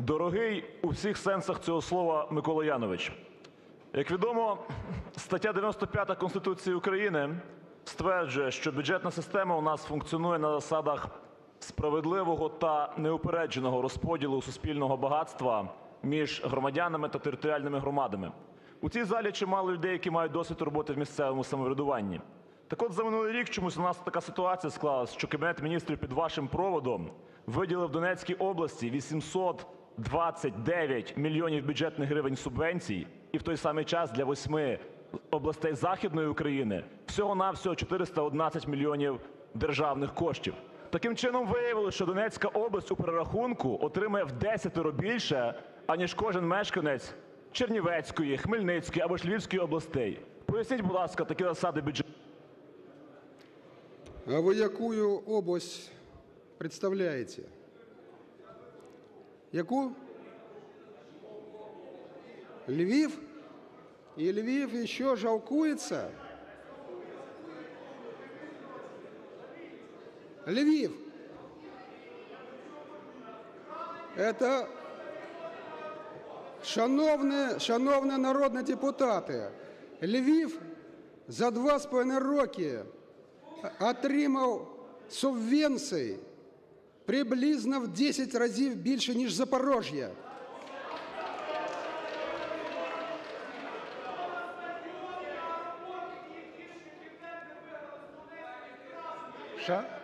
Дорогий у всіх сенсах цього слова Микола Янович, як відомо, стаття 95 Конституції України стверджує, що бюджетна система у нас функціонує на засадах справедливого та неупередженого розподілу суспільного багатства між громадянами та територіальними громадами. У цій залі чимало людей, які мають досвід роботи в місцевому самоврядуванні. Так от за минулий рік чомусь у нас така ситуація склалась, що Кабінет Міністрів під вашим проводом виділив Донецькій області 829 мільйонів бюджетних гривень субвенцій, і в той самий час для восьми областей Західної України всього-навсього 411 мільйонів державних коштів. Таким чином виявилося, що Донецька область у перерахунку отримає в десятеро більше, аніж кожен мешканець Чернівецької, Хмельницької або ж Львівської областей. Поясніть, будь ласка, такі засади бюджету. А вы якую область представляете? Яку? Львів? И Львив еще жалкуется? Львів. Это, шановні, шановні народні депутати, Львів за два з половиною роки отримав субвенцій приблизно в 10 разів більше, ніж Запорожжя. Ша?